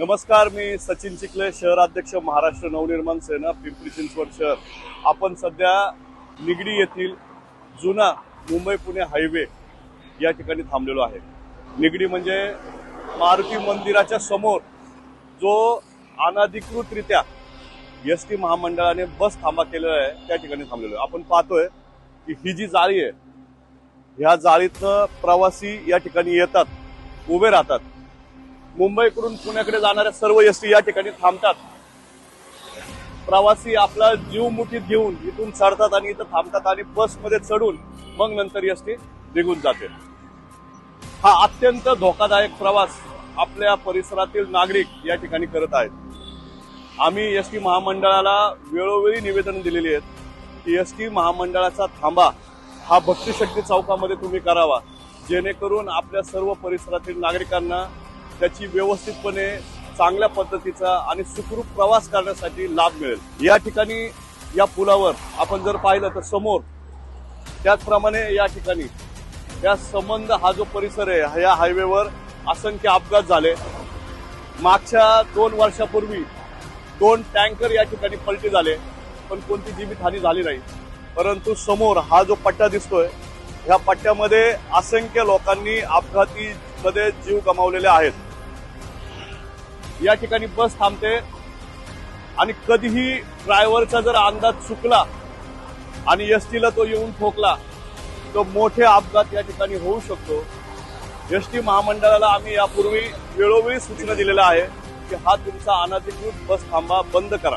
नमस्कार मी सचिन चिखले शहराध्यक्ष महाराष्ट्र नवनिर्माण सेना पिंपरी चिंचवड शहर. आपण सध्या निगडी येथील जुना मुंबई पुणे हायवे या ठिकाणी थांबलेलो आहे. निगडी म्हणजे मारुती मंदिराच्या समोर जो अनाधिकृतरित्या एस टी महामंडळाने बस थांबा केलेला आहे त्या ठिकाणी थांबलेलो आहे. आपण पाहतोय की ही जी जाळी आहे ह्या जाळीतनं प्रवासी या ठिकाणी येतात उभे राहतात. मुंबईकडून पुण्याकडे जाणाऱ्या सर्व एस टी या ठिकाणी थांबतात. प्रवासी आपला जीव मुठीत घेऊन इथून चढतात आणि इथं थांबतात आणि बसमध्ये चढून मग नंतर एस टी निघून जाते. हा अत्यंत धोकादायक प्रवास आपल्या परिसरातील नागरिक या ठिकाणी करत आहेत. आम्ही एस टी महामंडळाला वेळोवेळी निवेदन दिलेली आहेत की एस टी महामंडळाचा थांबा. हा भक्तिशक्ती चौकामध्ये तुम्ही करावा. जेणेकरून आपल्या सर्व परिसरातील नागरिकांना त्याची व्यवस्थितपणे चांगल्या पद्धतीचा आणि सुखरूप प्रवास करण्यासाठी लाभ मिळेल. या ठिकाणी या पुलावर आपण जर पाहिलं तर समोर त्याचप्रमाणे या ठिकाणी या संबंध हा जो परिसर आहे या हायवेवर असंख्य अपघात झाले. मागच्या दोन वर्षापूर्वी दोन टँकर या ठिकाणी पलटी झाले पण कोणती जीवितहानी झाली नाही. परंतु समोर हा जो पट्टा दिसतोय ह्या पट्ट्यामध्ये असंख्य लोकांनी अपघातीमध्ये जीव गमावलेले आहेत. या ठिकाणी बस थांबते. आणि कधीही ड्रायव्हरचा जर अंदाज चुकला आणि एस टीला तो येऊन ठोकला तर मोठे अपघात या ठिकाणी होऊ शकतो. एस टी महामंडळाला आम्ही यापूर्वी वेळोवेळी सूचना दिलेल्या आहे की हा तुमचा अनाधिकृत बस थांबा बंद करा.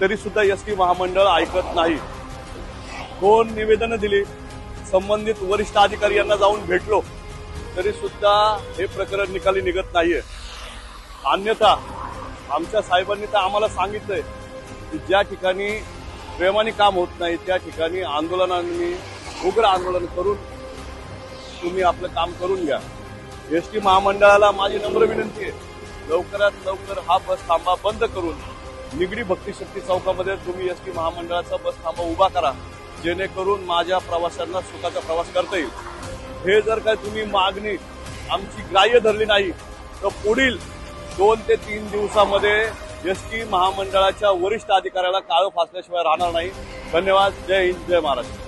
तरी सुद्धा एस टी महामंडळ ऐकत नाही. दोन निवेदनं दिली? संबंधित वरिष्ठ अधिकारी यांना जाऊन भेटलो. तरी सुद्धा हे प्रकरण निकाली निघत नाहीये. अन्यथा आमच्या साहेबांनी तर आम्हाला सांगितलंय की ज्या ठिकाणी प्रेमाने काम होत नाही त्या ठिकाणी आंदोलनांनी उग्र आंदोलन करून तुम्ही आपलं काम करून घ्या. एस टी महामंडळाला माझी नम्र विनंती आहे. लवकरात लवकर हा बस थांबा बंद करून निगडी भक्तिशक्ती चौकामध्ये तुम्ही एस टी महामंडळाचा बस थांबा उभा करा. जेणेकरून माझ्या प्रवाशांना सुखाचा प्रवास करता येईल. हे जर काय तुम्ही मागणी आमची ग्राह्य धरली नाही तर पुढील दोन ते तीन दिवसामध्ये एस टी महामंडळाच्या वरिष्ठ अधिकाऱ्याला काळं फासल्याशिवाय राहणार नाही. धन्यवाद. जय हिंद. जय महाराष्ट्र.